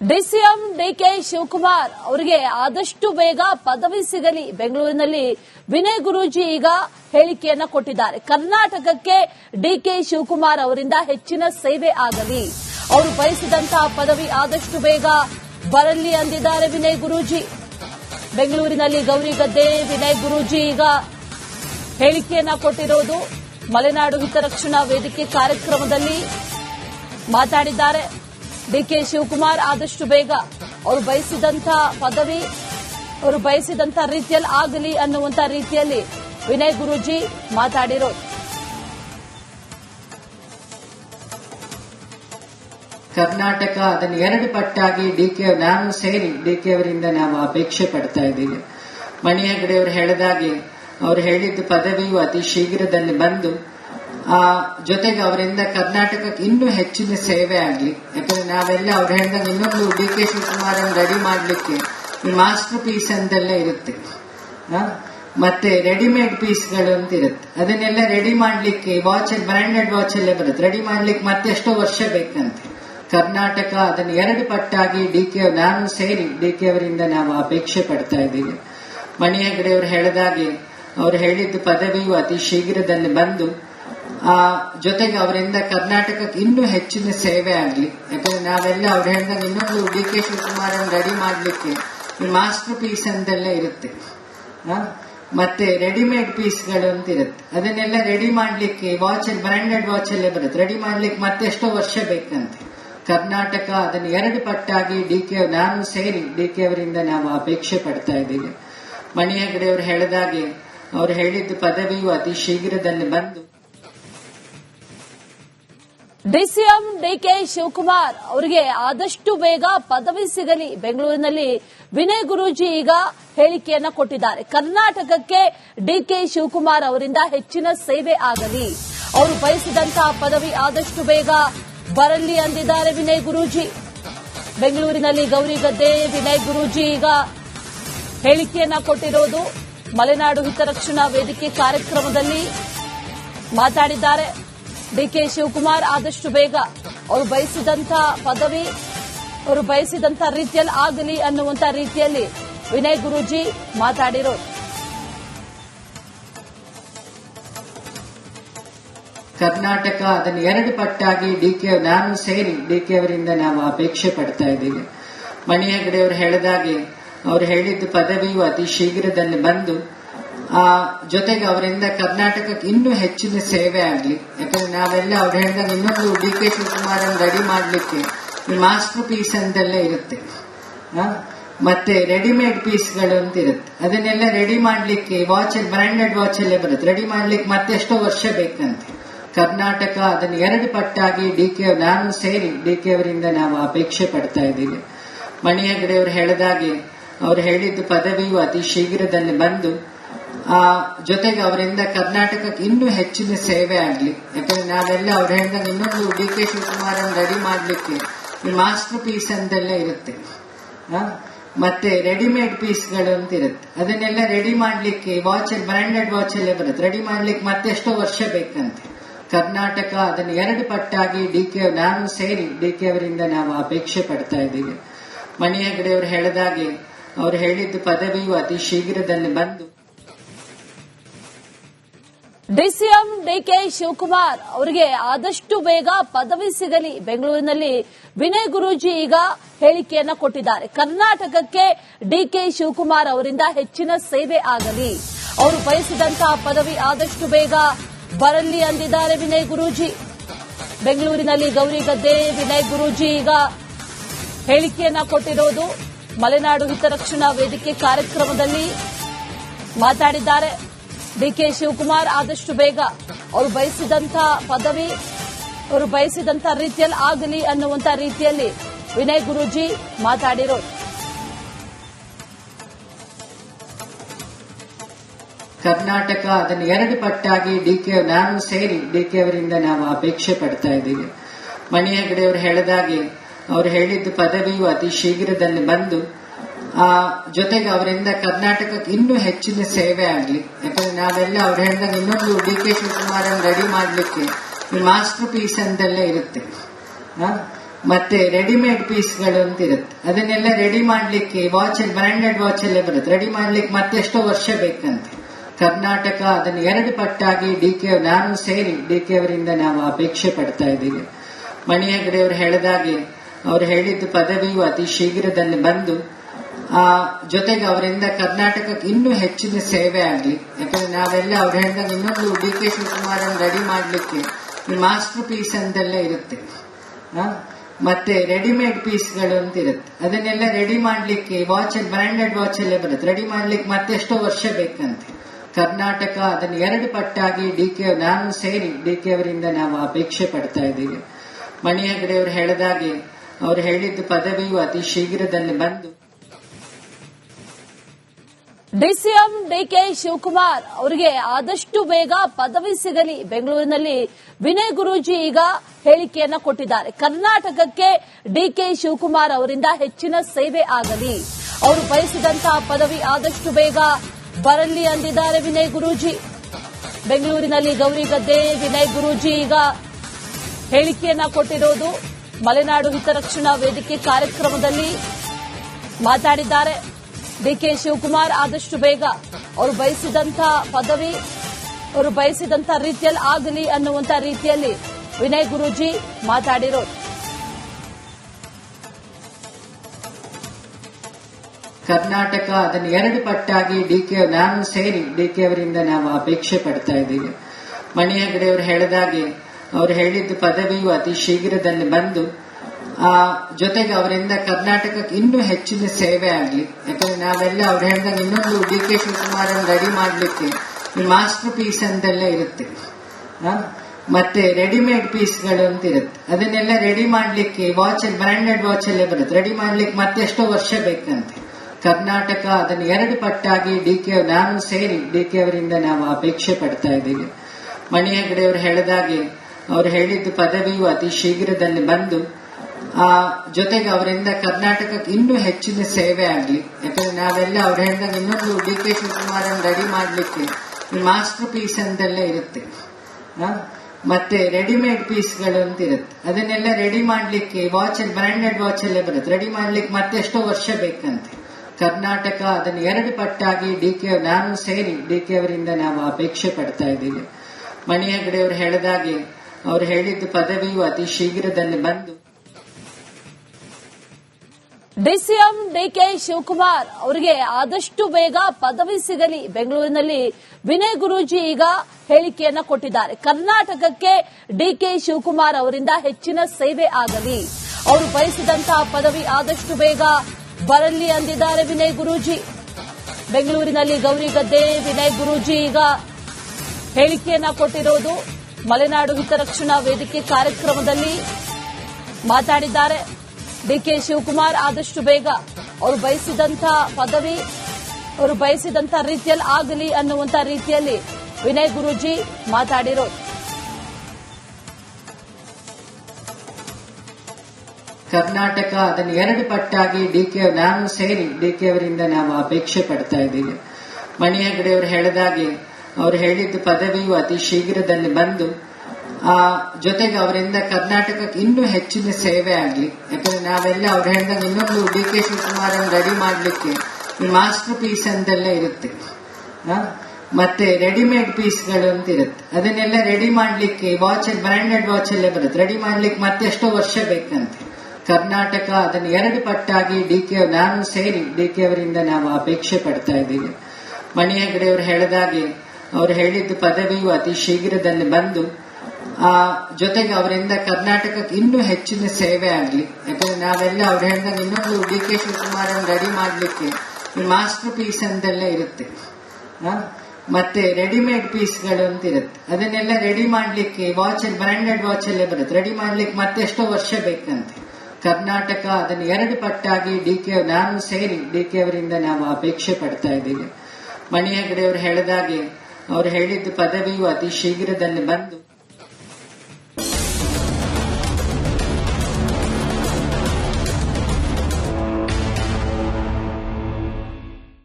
DCM DK Shivakumar ಅವರಿಗೆ ಆದಷ್ಟು ಬೇಗ ಪದವಿ ಸಿಗಲಿ. ಬೆಂಗಳೂರಿನಲ್ಲಿ ವಿನಯ್ ಗುರೂಜಿ ಈಗ ಹೇಳಿಕೆಯನ್ನ ಕೊಟ್ಟಿದ್ದಾರೆ. ಕರ್ನಾಟಕಕ್ಕೆ ಡಿಕೆ ಶಿವಕುಮಾರ್ ಅವರಿಂದ ಹೆಚ್ಚಿನ ಸೇವೆ ಆಗಲಿ. ಅವರು ಬಯಸಿದಂತಹ ಪದವಿ ಆದಷ್ಟು ಬೇಗ ಬರಲಿ ಅಂದಿದ್ದಾರೆ ವಿನಯ್ ಗುರೂಜಿ. ಬೆಂಗಳೂರಿನಲ್ಲಿ ಗೌರಿಗದ್ದೆ ವಿನಯ್ ಗುರೂಜಿ ಈಗ ಹೇಳಿಕೆಯನ್ನ ಕೊಟ್ಟಿರೋದು. ಮಲೆನಾಡು ಹಿತರಕ್ಷಣಾ ವೇದಿಕೆ ಕಾರ್ಯಕ್ರಮದಲ್ಲಿ ಮಾತಾಡಿದ್ದಾರೆ. ಡಿಕೆ ಶಿವಕುಮಾರ್ ಆದಷ್ಟು ಬೇಗ ಅವರು ಬಯಸಿದಂತ ಪದವಿ, ಅವರು ಬಯಸಿದಂತ ರೀತಿಯಲ್ಲಿ ಆಗಲಿ ಅನ್ನುವಂತ ರೀತಿಯಲ್ಲಿ ವಿನಯ್ ಗುರೂಜಿ ಮಾತಾಡಿರೋದು ಕರ್ನಾಟಕ ಅದನ್ನು ಎರಡು ಪಟ್ಟಾಗಿ ಡಿ ಕೆ ನಾನು ಸೇರಿ ಡಿ ಕೆ ಅವರಿಂದ ನಾವು ಅಪೇಕ್ಷೆ ಪಡ್ತಾ ಇದ್ದೀವಿ. ಮಣಿ ಅವರು ಹೇಳಿದಾಗೆ, ಅವರು ಹೇಳಿದ್ದು ಪದವಿಯು ಅತಿ ಶೀಘ್ರದಲ್ಲಿ ಬಂದು ಆ, ಜೊತೆಗೆ ಅವರಿಂದ ಕರ್ನಾಟಕಕ್ಕೆ ಇನ್ನೂ ಹೆಚ್ಚಿನ ಸೇವೆ ಆಗಲಿ. ಯಾಕಂದ್ರೆ ನಾವೆಲ್ಲ ಅವ್ರು ಹೇಳಿದಾಗ ಇನ್ನೊಬ್ರು ಡಿ ಕೆ ಶಿವಕುಮಾರ್ ರೆಡಿ ಮಾಡಲಿಕ್ಕೆ ಮಾಸ್ಟರ್ ಪೀಸ್ ಅಂತೆಲ್ಲ ಇರುತ್ತೆ? ಮತ್ತೆ ರೆಡಿಮೇಡ್ ಪೀಸ್ಗಳು ಅಂತ ಇರುತ್ತೆ. ಅದನ್ನೆಲ್ಲ ರೆಡಿ ಮಾಡ್ಲಿಕ್ಕೆ ವಾಚ್ ಬ್ರಾಂಡೆಡ್ ವಾಚ್ ಅಲ್ಲೇ ಬರುತ್ತೆ. ರೆಡಿ ಮಾಡ್ಲಿಕ್ಕೆ ಮತ್ತೆ ಎಷ್ಟೋ ವರ್ಷ ಬೇಕಂತೆ. ಕರ್ನಾಟಕ ಅದನ್ನ ಎರಡು ಪಟ್ಟಾಗಿ ಡಿ ಕೆ ನಾನು ಸೇರಿ ಡಿ ಕೆ ಅವರಿಂದ ನಾವು ಅಪೇಕ್ಷೆ ಪಡ್ತಾ ಇದ್ದೀವಿ. ಮಣಿ ಹೆಗಡೆ ಅವರು ಹೇಳಿದಾಗೆ, ಅವರು ಹೇಳಿದ್ದು ಪದವಿಯು ಅತಿ ಶೀಘ್ರದಲ್ಲಿ ಬಂದು ಆ, ಜೊತೆಗೆ ಅವರಿಂದ ಕರ್ನಾಟಕಕ್ಕೆ ಇನ್ನೂ ಹೆಚ್ಚಿನ ಸೇವೆ ಆಗಲಿ. ಯಾಕಂದ್ರೆ ನಾವೆಲ್ಲ ಅವ್ರು ಹೇಳಿದಾಗ ಇನ್ನೊಂದು ಡಿ ಕೆ ಶಿವಕುಮಾರ್ ರೆಡಿ ಮಾಡಲಿಕ್ಕೆ ಮಾಸ್ಟರ್ ಪೀಸ್ ಅಂತೆಲ್ಲ ಇರುತ್ತೆ? ಮತ್ತೆ ರೆಡಿಮೇಡ್ ಪೀಸ್ಗಳು ಅಂತ ಇರುತ್ತೆ. ಅದನ್ನೆಲ್ಲ ರೆಡಿ ಮಾಡಲಿಕ್ಕೆ ವಾಚ್ ಬ್ರ್ಯಾಂಡೆಡ್ ವಾಚ್ ಅಲ್ಲೇ ಬರುತ್ತೆ. ರೆಡಿ ಮಾಡ್ಲಿಕ್ಕೆ ಮತ್ತೆಷ್ಟೋ ವರ್ಷ ಬೇಕಂತೆ. ಕರ್ನಾಟಕ ಅದನ್ನು ಎರಡು ಪಟ್ಟಾಗಿ ಡಿ ಕೆ ನಾನು ಸೇರಿ ಡಿ ಕೆ ಅವರಿಂದ ನಾವು ಅಪೇಕ್ಷೆ ಪಡ್ತಾ ಇದ್ದೀವಿ. ಮಣಿ ಹೆಗಡೆ ಅವರು ಹೇಳಿದಾಗೆ, ಅವರು ಹೇಳಿದ್ದು ಪದವಿಯು ಅತಿ ಶೀಘ್ರದಲ್ಲಿ ಬಂದು ಡಿಸಿಎಂ ಡಿಕೆ ಶಿವಕುಮಾರ್ ಅವರಿಗೆ ಆದಷ್ಟು ಬೇಗ ಪದವಿ ಸಿಗಲಿ. ಬೆಂಗಳೂರಿನಲ್ಲಿ ವಿನಯ್ ಗುರೂಜಿ ಈಗ ಹೇಳಿಕೆಯನ್ನ ಕೊಟ್ಟಿದ್ದಾರೆ. ಕರ್ನಾಟಕಕ್ಕೆ ಡಿಕೆ ಶಿವಕುಮಾರ್ ಅವರಿಂದ ಹೆಚ್ಚಿನ ಸೇವೆ ಆಗಲಿ. ಅವರು ಬಯಸಿದಂತಹ ಪದವಿ ಆದಷ್ಟು ಬೇಗ ಬರಲಿ ಅಂದಿದ್ದಾರೆ ವಿನಯ್ ಗುರೂಜಿ. ಬೆಂಗಳೂರಿನಲ್ಲಿ ಗೌರಿಗದ್ದೆ ವಿನಯ್ ಗುರೂಜಿ ಈಗ ಹೇಳಿಕೆಯನ್ನ ಕೊಟ್ಟಿರೋದು. ಮಲೆನಾಡು ಹಿತರಕ್ಷಣಾ ವೇದಿಕೆ ಕಾರ್ಯಕ್ರಮದಲ್ಲಿ ಮಾತಾಡಿದ್ದಾರೆ. ಡಿಕೆ ಶಿವಕುಮಾರ್ ಆದಷ್ಟು ಬೇಗ ಅವರು ಬಯಸಿದಂತ ಪದವಿ, ಅವರು ಬಯಸಿದಂತ ರೀತಿಯಲ್ಲಿ ಆಗಲಿ ಅನ್ನುವಂತ ರೀತಿಯಲ್ಲಿ ವಿನಯ್ ಗುರೂಜಿ ಮಾತಾಡಿರೋ ಕರ್ನಾಟಕ ಅದನ್ನು ಎರಡು ಪಟ್ಟಾಗಿ ಡಿಕೆ, ನಾನು ಸೇರಿ ಡಿಕೆ ಅವರಿಂದ ನಾವು ಅಪೇಕ್ಷೆ ಪಡ್ತಾ ಇದ್ದೀವಿ. ಮಣಿ ಹೆಗಡೆ ಅವರು ಹೇಳಿದಾಗೆ, ಅವರು ಹೇಳಿದ್ದು ಪದವಿಯು ಅತಿ ಶೀಘ್ರದಲ್ಲಿ ಬಂದು ಆ, ಜೊತೆಗೆ ಅವರಿಂದ ಕರ್ನಾಟಕಕ್ಕೆ ಇನ್ನೂ ಹೆಚ್ಚಿನ ಸೇವೆ ಆಗಲಿ. ಯಾಕಂದ್ರೆ ನಾವೆಲ್ಲ ಅವ್ರು ಹೇಳಿದಾಗ ಇನ್ನೊಂದು ಡಿ ಕೆ ಶಿವಕುಮಾರ್ ರೆಡಿ ಮಾಡ್ಲಿಕ್ಕೆ ಮಾಸ್ಟರ್ ಪೀಸ್ ಅಂತೆಲ್ಲ ಇರುತ್ತೆ? ಮತ್ತೆ ರೆಡಿಮೇಡ್ ಪೀಸ್ಗಳು ಅಂತ ಇರುತ್ತೆ. ಅದನ್ನೆಲ್ಲ ರೆಡಿ ಮಾಡ್ಲಿಕ್ಕೆ ವಾಚ್ ಬ್ರಾಂಡೆಡ್ ವಾಚ್ ಅಲ್ಲೇ ಬರುತ್ತೆ. ರೆಡಿ ಮಾಡ್ಲಿಕ್ಕೆ ಮತ್ತೆ ಎಷ್ಟೋ ವರ್ಷ ಬೇಕಂತೆ. ಕರ್ನಾಟಕ ಅದನ್ನು ಎರಡು ಪಟ್ಟಾಗಿ ಡಿ ಕೆ, ನಾನು ಸೇರಿ ಡಿ ಕೆ ಅವರಿಂದ ನಾವು ಅಪೇಕ್ಷೆ ಪಡ್ತಾ ಇದ್ದೀವಿ. ಮಣಿ ಹೆಗಡೆ ಅವರು ಹೇಳಿದಾಗೆ, ಅವರು ಹೇಳಿದ್ದು ಪದವಿಯು ಅತಿ ಶೀಘ್ರದಲ್ಲಿ ಬಂದು ಆ, ಜೊತೆಗೆ ಅವರಿಂದ ಕರ್ನಾಟಕಕ್ಕೆ ಇನ್ನೂ ಹೆಚ್ಚಿನ ಸೇವೆ ಆಗಲಿ. ಯಾಕಂದ್ರೆ ನಾವೆಲ್ಲ ಅವ್ರು ಹೇಳಿದಾಗ ಇನ್ನೊಂದು ಡಿ ಕೆ ಶಿವಕುಮಾರ್ ರೆಡಿ ಮಾಡ್ಲಿಕ್ಕೆ ಮಾಸ್ಟರ್ ಪೀಸ್ ಅಂತೆಲ್ಲ ಇರುತ್ತೆ? ಮತ್ತೆ ರೆಡಿಮೇಡ್ ಪೀಸ್ಗಳು ಅಂತ ಇರುತ್ತೆ. ಅದನ್ನೆಲ್ಲ ರೆಡಿ ಮಾಡ್ಲಿಕ್ಕೆ ವಾಚ್ ಬ್ರಾಂಡೆಡ್ ವಾಚ್ ಅಲ್ಲಿ ಬರುತ್ತೆ. ರೆಡಿ ಮಾಡ್ಲಿಕ್ಕೆ ಮತ್ತೆಷ್ಟೋ ವರ್ಷ ಬೇಕಂತೆ. ಕರ್ನಾಟಕ ಅದನ್ನು ಎರಡು ಪಟ್ಟಾಗಿ ಡಿ ಕೆ, ನಾನು ಸೇರಿ ಡಿ ಕೆ ಅವರಿಂದ ನಾವು ಅಪೇಕ್ಷೆ ಪಡ್ತಾ ಇದ್ದೀವಿ. ಮಣಿ ಹೆಗಡೆ ಅವರು ಹೇಳಿದಾಗೆ, ಅವ್ರು ಹೇಳಿದ್ದು ಪದವಿಯು ಅತಿ ಶೀಘ್ರದಲ್ಲಿ ಬಂದು ಡಿಸಿಎಂ ಡಿಕೆ ಶಿವಕುಮಾರ್ ಅವರಿಗೆ ಆದಷ್ಟು ಬೇಗ ಪದವಿ ಸಿಗಲಿ. ಬೆಂಗಳೂರಿನಲ್ಲಿ ವಿನಯ್ ಗುರೂಜಿ ಈಗ ಹೇಳಿಕೆಯನ್ನ ಕೊಟ್ಟಿದ್ದಾರೆ. ಕರ್ನಾಟಕಕ್ಕೆ ಡಿಕೆ ಶಿವಕುಮಾರ್ ಅವರಿಂದ ಹೆಚ್ಚಿನ ಸೇವೆ ಆಗಲಿ. ಅವರು ಬಯಸಿದಂತಹ ಪದವಿ ಆದಷ್ಟು ಬೇಗ ಬರಲಿ ಅಂದಿದ್ದಾರೆ ವಿನಯ್ ಗುರೂಜಿ. ಬೆಂಗಳೂರಿನಲ್ಲಿ ಗೌರಿಗದ್ದೆ ವಿನಯ್ ಗುರೂಜಿ ಈಗ ಹೇಳಿಕೆಯನ್ನ ಕೊಟ್ಟಿರೋದು. ಮಲೆನಾಡು ಹಿತರಕ್ಷಣಾ ವೇದಿಕೆ ಕಾರ್ಯಕ್ರಮದಲ್ಲಿ ಮಾತಾಡಿದ್ದಾರೆ. ಡಿಕೆ ಶಿವಕುಮಾರ್ ಆದಷ್ಟು ಬೇಗ ಅವರು ಬಯಸಿದಂತ ಪದವಿ, ಅವರು ಬಯಸಿದಂತ ರೀತಿಯಲ್ಲಿ ಆಗಲಿ ಅನ್ನುವಂತ ರೀತಿಯಲ್ಲಿ ವಿನಯ್ ಗುರೂಜಿ ಮಾತಾಡಿರೋದು ಕರ್ನಾಟಕ ಅದನ್ನು ಎರಡು ಪಟ್ಟಾಗಿ ಡಿ ಕೆ, ನಾನು ಸೇರಿ ಡಿ ಕೆ ಅವರಿಂದ ನಾವು ಅಪೇಕ್ಷೆ ಪಡ್ತಾ ಇದ್ದೀವಿ. ಮಣಿ ಹೆಗಡೆ ಅವರು ಹೇಳಿದಾಗೆ, ಅವರು ಹೇಳಿದ್ದು ಪದವಿಯು ಅತಿ ಶೀಘ್ರದಲ್ಲಿ ಬಂದು ಆ, ಜೊತೆಗೆ ಅವರಿಂದ ಕರ್ನಾಟಕಕ್ಕೆ ಇನ್ನೂ ಹೆಚ್ಚಿನ ಸೇವೆ ಆಗಲಿ. ಯಾಕಂದ್ರೆ ನಾವೆಲ್ಲ ಅವ್ರು ಹೇಳಿದಾಗ ಇನ್ನೊಂದು ಡಿ ಕೆ ಶಿವಕುಮಾರ್ ರೆಡಿ ಮಾಡ್ಲಿಕ್ಕೆ ಮಾಸ್ಟರ್ ಪೀಸ್ ಅಂತೆಲ್ಲ ಇರುತ್ತೆ? ಮತ್ತೆ ರೆಡಿಮೇಡ್ ಪೀಸ್ಗಳು ಅಂತ ಇರುತ್ತೆ. ಅದನ್ನೆಲ್ಲ ರೆಡಿ ಮಾಡ್ಲಿಕ್ಕೆ ವಾಚ್ ಬ್ರಾಂಡೆಡ್ ವಾಚ್ ಅಲ್ಲೇ ಬರುತ್ತೆ. ರೆಡಿ ಮಾಡ್ಲಿಕ್ಕೆ ಮತ್ತೆಷ್ಟೋ ವರ್ಷ ಬೇಕಂತೆ. ಕರ್ನಾಟಕ ಅದನ್ನು ಎರಡು ಪಟ್ಟಾಗಿ ಡಿ ಕೆ, ನಾನು ಸೇರಿ ಡಿ ಕೆ ಅವರಿಂದ ನಾವು ಅಪೇಕ್ಷೆ ಪಡ್ತಾ ಇದ್ದೀವಿ. ಮಣಿ ಹೆಗಡೆ ಅವರು ಹೇಳಿದಾಗೆ, ಅವರು ಹೇಳಿದ್ದು ಪದವಿಯು ಅತಿ ಶೀಘ್ರದಲ್ಲಿ ಬಂದು ಆ, ಜೊತೆಗೆ ಅವರಿಂದ ಕರ್ನಾಟಕಕ್ಕೆ ಇನ್ನೂ ಹೆಚ್ಚಿನ ಸೇವೆ ಆಗಲಿ. ಯಾಕಂದ್ರೆ ನಾವೆಲ್ಲ ಅವ್ರು ಹೇಳಿದಾಗ ಇನ್ನೊಂದು ಡಿ ಕೆ ಶಿವಕುಮಾರ್ ರೆಡಿ ಮಾಡಲಿಕ್ಕೆ ಮಾಸ್ಟರ್ ಪೀಸ್ ಅಂತೆಲ್ಲ ಇರುತ್ತೆ. ಮತ್ತೆ ರೆಡಿಮೇಡ್ ಪೀಸ್ಗಳು ಅಂತ ಇರುತ್ತೆ. ಅದನ್ನೆಲ್ಲ ರೆಡಿ ಮಾಡಲಿಕ್ಕೆ ವಾಚ್ ಬ್ರಾಂಡೆಡ್ ವಾಚ್ ಅಲ್ಲೇ ಬರುತ್ತೆ. ರೆಡಿ ಮಾಡ್ಲಿಕ್ಕೆ ಮತ್ತೆಷ್ಟೋ ವರ್ಷ ಬೇಕಂತೆ. ಕರ್ನಾಟಕ ಅದನ್ನು ಎರಡು ಪಟ್ಟಾಗಿ ಡಿ ಕೆ, ನಾನು ಸೇರಿ ಡಿ ಕೆ ಅವರಿಂದ ನಾವು ಅಪೇಕ್ಷೆ ಪಡ್ತಾ ಇದ್ದೀವಿ. ಮಣಿ ಹೆಗಡೆ ಅವರು ಹೇಳಿದಾಗೆ, ಅವರು ಹೇಳಿದ್ದು ಪದವಿಯು ಅತಿ ಶೀಘ್ರದಲ್ಲಿ ಬಂದು ಡಿಸಿಎಂ ಡಿಕೆ ಶಿವಕುಮಾರ್ ಅವರಿಗೆ ಆದಷ್ಟು ಬೇಗ ಪದವಿ ಸಿಗಲಿ. ಬೆಂಗಳೂರಿನಲ್ಲಿ ವಿನಯ್ ಗುರೂಜಿ ಈಗ ಹೇಳಿಕೆಯನ್ನ ಕೊಟ್ಟಿದ್ದಾರೆ. ಕರ್ನಾಟಕಕ್ಕೆ ಡಿಕೆ ಶಿವಕುಮಾರ್ ಅವರಿಂದ ಹೆಚ್ಚಿನ ಸೇವೆ ಆಗಲಿ. ಅವರು ಬಯಸಿದಂತಹ ಪದವಿ ಆದಷ್ಟು ಬೇಗ ಬರಲಿ ಅಂದಿದ್ದಾರೆ ವಿನಯ್ ಗುರೂಜಿ. ಬೆಂಗಳೂರಿನಲ್ಲಿ ಗೌರಿಗದ್ದೆ ವಿನಯ್ ಗುರೂಜಿ ಈಗ ಹೇಳಿಕೆಯನ್ನ ಕೊಟ್ಟಿರೋದು. ಮಲೆನಾಡು ಹಿತರಕ್ಷಣಾ ವೇದಿಕೆ ಕಾರ್ಯಕ್ರಮದಲ್ಲಿ ಮಾತಾಡಿದ್ದಾರೆ. ಡಿಕೆ ಶಿವಕುಮಾರ್ ಆದಷ್ಟು ಬೇಗ ಅವರು ಬಯಸಿದಂತ ಪದವಿ, ಅವರು ಬಯಸಿದಂತ ರೀತಿಯಲ್ಲಿ ಆಗಲಿ ಅನ್ನುವಂತ ರೀತಿಯಲ್ಲಿ ವಿನಯ್ ಗುರೂಜಿ ಮಾತಾಡಿರೋ ಕರ್ನಾಟಕ ಅದನ್ನು ಎರಡು ಪಟ್ಟಾಗಿ ಡಿ ಕೆ ನಾನು ಸೇರಿ ಡಿ ಕೆ ಅವರಿಂದ ನಾವು ಅಪೇಕ್ಷೆ ಪಡ್ತಾ ಇದ್ದೀವಿ. ಮಣಿ ಹೆಗಡೆ ಅವರು ಹೇಳಿದಾಗೆ, ಅವರು ಹೇಳಿದ್ದು ಪದವಿಯು ಅತಿ ಶೀಘ್ರದಲ್ಲಿ ಬಂದು ಆ, ಜೊತೆಗೆ ಅವರಿಂದ ಕರ್ನಾಟಕಕ್ಕೆ ಇನ್ನೂ ಹೆಚ್ಚಿನ ಸೇವೆ ಆಗಲಿ. ಯಾಕಂದ್ರೆ ನಾವೆಲ್ಲ ಅವ್ರು ಹೇಳಿದಾಗ ಇನ್ನೊಂದು ಡಿ ಕೆ ಶಿವಕುಮಾರ್ ರೆಡಿ ಮಾಡ್ಲಿಕ್ಕೆ ಮಾಸ್ಟರ್ ಪೀಸ್ ಅಂತೆಲ್ಲ ಇರುತ್ತೆ. ಮತ್ತೆ ರೆಡಿಮೇಡ್ ಪೀಸ್ಗಳು ಅಂತ ಇರುತ್ತೆ. ಅದನ್ನೆಲ್ಲ ರೆಡಿ ಮಾಡ್ಲಿಕ್ಕೆ ವಾಚ್ ಬ್ರಾಂಡೆಡ್ ವಾಚ್ ಅಲ್ಲೇ ಬರುತ್ತೆ. ರೆಡಿ ಮಾಡ್ಲಿಕ್ಕೆ ಮತ್ತೆಷ್ಟೋ ವರ್ಷ ಬೇಕಂತೆ. ಕರ್ನಾಟಕ ಅದನ್ನು ಎರಡು ಪಟ್ಟಾಗಿ ಡಿ ಕೆ ನಾನು ಸೇರಿ ಡಿ ಕೆ ಅವರಿಂದ ನಾವು ಅಪೇಕ್ಷೆ ಪಡ್ತಾ ಇದ್ದೀವಿ. ಮಣಿ ಹೆಗಡೆ ಅವರು ಹೇಳಿದಾಗೆ, ಅವ್ರು ಹೇಳಿದ್ದು ಪದವಿಯು ಅತಿ ಶೀಘ್ರದಲ್ಲಿ ಬಂದು ಆ ಜೊತೆಗೆ ಅವರಿಂದ ಕರ್ನಾಟಕಕ್ಕೆ ಇನ್ನೂ ಹೆಚ್ಚಿನ ಸೇವೆ ಆಗಲಿ. ಯಾಕಂದ್ರೆ ನಾವೆಲ್ಲ ಅವ್ರು ಹೇಳಿದಾಗ ಇನ್ನೊಂದು ಡಿ ಕೆ ಶಿವಕುಮಾರ್ ರೆಡಿ ಮಾಡಲಿಕ್ಕೆ ಮಾಸ್ಟರ್ ಪೀಸ್ ಅಂತೆಲ್ಲ ಇರುತ್ತೆ. ಮತ್ತೆ ರೆಡಿಮೇಡ್ ಪೀಸ್ಗಳು ಅಂತ ಇರುತ್ತೆ. ಅದನ್ನೆಲ್ಲ ರೆಡಿ ಮಾಡಲಿಕ್ಕೆ ವಾಚ್ ಬ್ರಾಂಡೆಡ್ ವಾಚ್ ಅಲ್ಲೇ ಬರುತ್ತೆ. ರೆಡಿ ಮಾಡ್ಲಿಕ್ಕೆ ಮತ್ತೆಷ್ಟೋ ವರ್ಷ ಬೇಕಂತೆ. ಕರ್ನಾಟಕ ಅದನ್ನು ಎರಡು ಪಟ್ಟಾಗಿ ಡಿ ಕೆ ನಾನು ಸೇರಿ ಡಿ ಕೆ ಅವರಿಂದ ನಾವು ಅಪೇಕ್ಷೆ ಪಡ್ತಾ ಇದ್ದೀವಿ. ಮಣಿ ಹೆಗಡೆ ಅವರು ಹೇಳಿದಾಗೆ, ಅವರು ಹೇಳಿದ್ದು ಪದವಿಯು ಅತಿ ಶೀಘ್ರದಲ್ಲಿ ಬಂದು ಡಿಸಿಎಂ ಡಿಕೆ ಶಿವಕುಮಾರ್ ಅವರಿಗೆ ಆದಷ್ಟು ಬೇಗ ಪದವಿ ಸಿಗಲಿ. ಬೆಂಗಳೂರಿನಲ್ಲಿ ವಿನಯ್ ಗುರೂಜಿ ಈಗ ಹೇಳಿಕೆಯನ್ನ ಕೊಟ್ಟಿದ್ದಾರೆ. ಕರ್ನಾಟಕಕ್ಕೆ ಡಿಕೆ ಶಿವಕುಮಾರ್ ಅವರಿಂದ ಹೆಚ್ಚಿನ ಸೇವೆ ಆಗಲಿ. ಅವರು ಬಯಸಿದಂತಹ ಪದವಿ ಆದಷ್ಟು ಬೇಗ ಬರಲಿ ಅಂದಿದ್ದಾರೆ ವಿನಯ್ ಗುರೂಜಿ. ಬೆಂಗಳೂರಿನಲ್ಲಿ ಗೌರಿಗದ್ದೆ ವಿನಯ್ ಗುರೂಜಿ ಈಗ ಹೇಳಿಕೆಯನ್ನ ಕೊಟ್ಟಿರೋದು. ಮಲೆನಾಡು ಹಿತರಕ್ಷಣಾ ವೇದಿಕೆ ಕಾರ್ಯಕ್ರಮದಲ್ಲಿ ಮಾತಾಡಿದ್ದಾರೆ. ಡಿಕೆ ಶಿವಕುಮಾರ್ ಆದಷ್ಟು ಬೇಗ ಅವರು ಬಯಸಿದಂತ ಪದವಿ, ಅವರು ಬಯಸಿದಂತ ರೀತಿಯಲ್ಲಿ ಆಗಲಿ ಅನ್ನುವಂತ ರೀತಿಯಲ್ಲಿ ವಿನಯ್ ಗುರೂಜಿ ಮಾತಾಡಿರೋದು ಕರ್ನಾಟಕ ಅದನ್ನು ಎರಡು ಪಟ್ಟಾಗಿ ಡಿ ಕೆ ನಾನು ಸೇರಿ ಡಿ ಕೆ ಅವರಿಂದ ನಾವು ಅಪೇಕ್ಷೆ ಪಡ್ತಾ ಇದ್ದೀವಿ. ಮಣಿ ಹೆಗಡೆ ಅವರು ಹೇಳಿದಾಗೆ, ಅವರು ಹೇಳಿದ್ದು ಪದವಿಯು ಅತಿ ಶೀಘ್ರದಲ್ಲಿ ಬಂದು ಆ, ಜೊತೆಗೆ ಅವರಿಂದ ಕರ್ನಾಟಕಕ್ಕೆ ಇನ್ನೂ ಹೆಚ್ಚಿನ ಸೇವೆ ಆಗಲಿ, ಯಾಕಂದ್ರೆ ನಾವೆಲ್ಲ ಅವ್ರು ಹೇಳಿದಾಗ ಇನ್ನೊಂದು ಡಿ ಕೆ ಶಿವಕುಮಾರ್ ರೆಡಿ ಮಾಡಲಿಕ್ಕೆ ಮಾಸ್ಟರ್ ಪೀಸ್ ಅಂತೆಲ್ಲ ಇರುತ್ತೆ. ಮತ್ತೆ ರೆಡಿಮೇಡ್ ಪೀಸ್ಗಳು ಅಂತ ಇರುತ್ತೆ. ಅದನ್ನೆಲ್ಲ ರೆಡಿ ಮಾಡಲಿಕ್ಕೆ ವಾಚ್ ಬ್ರಾಂಡೆಡ್ ವಾಚ್ ಅಲ್ಲೇ ಬರುತ್ತೆ. ರೆಡಿ ಮಾಡ್ಲಿಕ್ಕೆ ಮತ್ತೆಷ್ಟೋ ವರ್ಷ ಬೇಕಂತೆ. ಕರ್ನಾಟಕ ಅದನ್ನು ಎರಡು ಪಟ್ಟಾಗಿ ಡಿ ಕೆ ನಾನು ಸೇರಿ ಡಿ ಕೆ ಅವರಿಂದ ನಾವು ಅಪೇಕ್ಷೆ ಪಡ್ತಾ ಇದ್ದೀವಿ. ಮಣಿ ಹೆಗಡೆ ಅವರು ಹೇಳಿದಾಗೆ, ಅವರು ಹೇಳಿದ್ದು ಪದವಿಯು ಅತಿ ಶೀಘ್ರದಲ್ಲಿ ಬಂದು ಆ, ಜೊತೆಗೆ ಅವರಿಂದ ಕರ್ನಾಟಕಕ್ಕೆ ಇನ್ನೂ ಹೆಚ್ಚಿನ ಸೇವೆ ಆಗಲಿ. ಯಾಕಂದ್ರೆ ನಾವೆಲ್ಲ ಅವ್ರು ಹೇಳಿದಾಗ ಇನ್ನೊಂದು ಡಿ ಕೆ ಶಿವಕುಮಾರ್ ರೆಡಿ ಮಾಡಲಿಕ್ಕೆ ಮಾಸ್ಟರ್ ಪೀಸ್ ಅಂತೆಲ್ಲ ಇರುತ್ತೆ. ಮತ್ತೆ ರೆಡಿಮೇಡ್ ಪೀಸ್ಗಳು ಅಂತ ಇರುತ್ತೆ. ಅದನ್ನೆಲ್ಲ ರೆಡಿ ಮಾಡಲಿಕ್ಕೆ ವಾಚ್ ಬ್ರಾಂಡೆಡ್ ವಾಚ್ ಅಲ್ಲೇ ಬರುತ್ತೆ. ರೆಡಿ ಮಾಡ್ಲಿಕ್ಕೆ ಮತ್ತೆಷ್ಟೋ ವರ್ಷ ಬೇಕಂತೆ. ಕರ್ನಾಟಕ ಅದನ್ನು ಎರಡು ಪಟ್ಟಾಗಿ ಡಿ ಕೆ, ನಾನು ಸೇರಿ ಡಿ ಕೆ ಅವರಿಂದ ನಾವು ಅಪೇಕ್ಷೆ ಪಡ್ತಾ ಇದ್ದೀವಿ. ಮಣಿ ಹೆಗಡೆ ಅವರು ಹೇಳಿದಾಗೆ, ಅವರು ಹೇಳಿದ್ದು ಪದವಿಯು ಅತಿ ಶೀಘ್ರದಲ್ಲಿ ಬಂದು